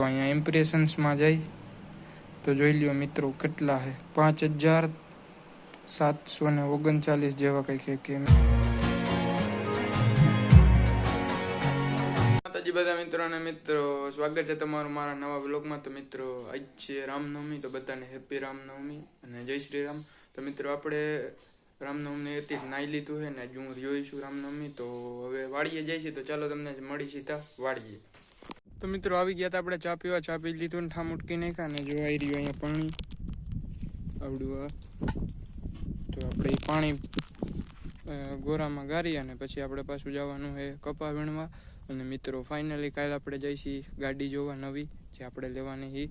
તો અહીંયા ઇમ્પ્રેશન્સમાં જઈ તો જોઈ લ્યો મિત્રો કેટલા છે પાંચ હજાર સાતસો ને ઓગણચાલીસ જેવા કંઈક કે માતાજી બધા મિત્રો અને મિત્રો, સ્વાગત છે તમારું મારા નવા વ્લોગમાં. તો મિત્રો, આજ છે રામનવમી, તો બધાને હેપી રામનવમી અને જય શ્રી રામ તો મિત્રો, આપણે રામનવમી હતી નાઈ લીધું છે ને હજુ હું જોઈશું રામનવમી. તો હવે વાડીએ જાય છે તો ચાલો તમને મળી સીધા વાડીએ. તો મિત્રો આવી ગયા હતા આપણે ચા પીવા. ચા પી લીધું ને ઠામ ઉટકી નાખ્યા જો આવી રહ્યું અહીંયા પાણી. આવડું તો આપણે પાણી ગોરામાં ગારી અને પછી આપણે પાછું જવાનું છે કપા વીણવા અને મિત્રો ફાઇનલી કાલે આપણે જઈશી ગાડી જોવા નવી, જે આપણે લેવાની છે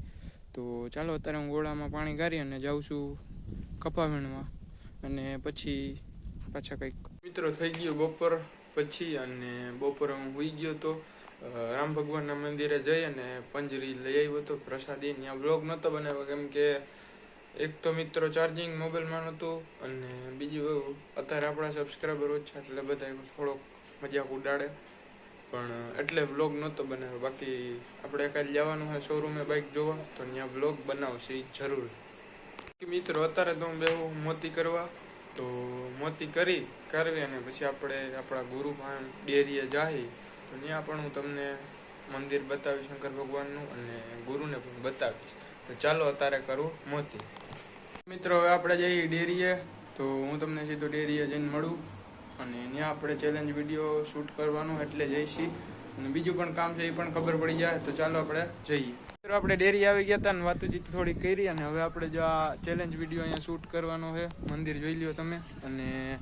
તો ચાલો અત્યારે હું ગોળામાં પાણી ગારી અને જાઉં છું કપા વીણવા અને પછી પાછા કંઈક. મિત્રો થઈ ગયો બપોર પછી અને બપોરે હું હોઈ ગયો તો રામ ભગવાનના મંદિરે જઈ અને પંજરી લઈ આવ્યો હતો પ્રસાદી ત્યાં બ્લોગ નહોતો બનાવ્યો. કેમ કે એક તો મિત્રો ચાર્જિંગ મોબાઈલમાં નહોતું અને બીજું અત્યારે આપણા સબસ્ક્રાઈબર ઓછા એટલે બધા થોડોક મજાક ઉડાડે. પણ એટલે વ્લોગ નહોતો બનાવ્યો. બાકી આપણે કાલે જવાનું હોય શોરૂમે બાઇક જોવા, તો ત્યાં વ્લોગ બનાવશે એ જરૂર. મિત્રો, અત્યારે તો હું બેહું મોતી કરવા. તો મોતી કરી, કરવી અને પછી આપણે આપણા ગુરુ પાસે ડેરીએ જાય. તો ત્યાં પણ હું તમને મંદિર બતાવીશ, શંકર ભગવાનનું, અને ગુરુને પણ બતાવીશ. તો ચાલો અત્યારે કરું મોતી. મિત્રો, હવે આપણે જઈએ ડેરીએ. તો હું તમને સીધો ડેરીએ જઈને મળું. અને ત્યાં આપણે ચેલેન્જ વીડિયો શૂટ કરવાનો એટલે જઈશી. અને બીજું પણ કામ છે એ પણ ખબર પડી જાય, તો ચાલો આપણે જઈએ. મિત્રો, આપણે ડેરી આવી ગયા હતા ને વાતચીત થોડી કરી અને હવે આપણે જો આ ચેલેન્જ વીડિયો અહીંયા શૂટ કરવાનો છે. મંદિર જોઈ લ્યો તમે. અને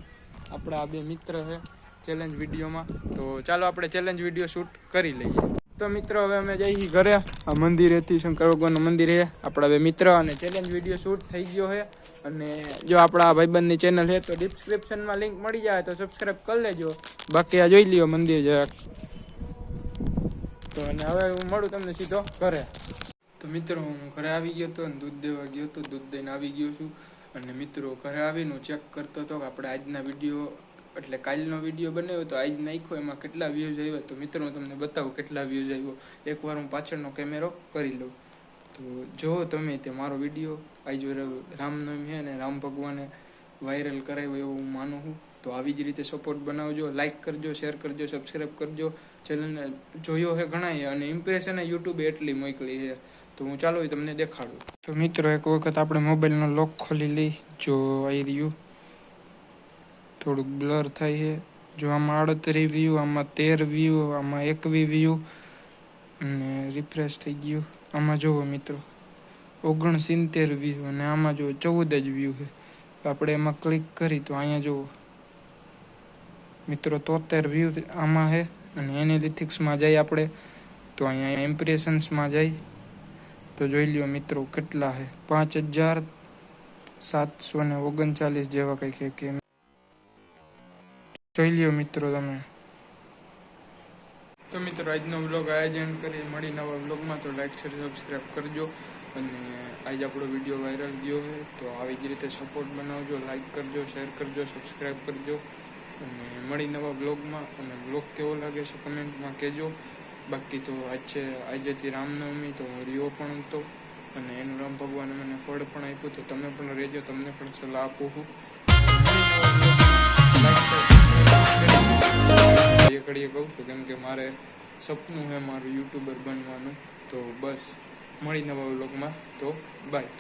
આપણા આ બે મિત્ર છે. ચેલેન્જ વિડીયોમાં તો ચાલો આપણે ચેલેન્જ વીડિયો શૂટ કરી લઈએ. તો મિત્રો, હવે અમે જઈએ ઘરે. આ મંદિરેથી શંકર ભગવાનનું મંદિર છે. આપણા બે મિત્ર અને ચેલેન્જ વીડિયો શૂટ થઈ ગયો છે. અને જો આપણા ભાઈબંધની ચેનલ છે, તો ડિસ્ક્રિપ્શનમાં લિંક મળી જાય, તો સબસ્ક્રાઈબ કરી લેજો. બાકી આ જોઈ લ્યો મંદિર જરાક તો અને હવે હું મળું તમને સીધો ઘરે. તો મિત્રો, હું ઘરે આવી ગયો હતો અને દૂધ દેવા ગયો હતો. દૂધ દઈને આવી ગયો છું. અને મિત્રો, ઘરે આવીને ચેક કરતો હતો કે આપણે આજના વીડિયો એટલે કાલનો વીડિયો બનાવ્યો તો આજ નાખ્યો, એમાં કેટલા વ્યૂઝ આવ્યા? તો મિત્રો, હું તમને બતાવું કેટલા વ્યૂઝ આવ્યો. એકવાર હું પાછળનો કેમેરો કરી લઉં. તો જો તમે તે મારો વીડિયો, આજ રામનવમી છે ને, રામ ભગવાને વાયરલ કરાવ્યો એવું હું માનું છું, તો આવી જ રીતે સપોર્ટ બનાવજો લાઇક કરજો શેર કરજો સબસ્ક્રાઈબ કરજો. ચેનલને જોયો છે ઘણા અને ઇમ્પ્રેશન યુટ્યુબે એટલી મોકલી છે તો હું ચાલો તમને દેખાડું. તો મિત્રો, એક વખત આપણે મોબાઈલનો લોક ખોલી લઈ. જો આવી રહ્યું. થોડુંક બ્લર થાય છે. જો આમાં આડત્રીસ વ્યૂ આમાં તેર વ્યૂ આમાં એકવી વ્યૂ અને રિફ્રેશ થઈ ગયું. આમાં જુઓ મિત્રો, ઓગણસિત્તેર વ્યૂ અને આમાં જુઓ ચૌદ જ વ્યૂ છે. આપણે એમાં ક્લિક કરી તો અહીંયા જુઓ. મિત્રો, તોતેર વ્યૂ આમાં છે અને એનેલિથિક્સમાં જઈ આપણે, તો અહીંયા ઇમ્પ્રેશન્સમાં જઈ તો જોઈ લ્યો મિત્રો, કેટલા છે? પાંચ હજાર સાતસો ને ઓગણચાલીસ જેવા કંઈક કે જોઈ લ્યો મિત્રો તમે. તો મિત્રો, આજનો બ્લોગ આયોજન કરી મળી નવા બ્લોગમાં તો લાઈક શેર સબસ્ક્રાઈબ કરજો. અને આજે આપણો વીડિયો વાયરલ ગયો છે, તો આવી જ રીતે સપોર્ટ બનાવજો લાઈક કરજો શેર કરજો સબસ્ક્રાઈબ કરજો. અને મળી નવા બ્લોગમાં અને બ્લોગ કેવો લાગે છે કમેન્ટમાં કહેજો. બાકી તો આજ આજેથી રામનવમી, તો હું પણ હતો અને એનું રામ ભગવાને મને ફળ પણ આપ્યું, તો તમે પણ રહેજો, તમને પણ સલાહ આપું છું. ઘડીએ કહું છું. કેમ કે મારે સપનું છે મારું યુટ્યુબર બનવાનું. તો બસ મળી નવા લોકમાં તો બાય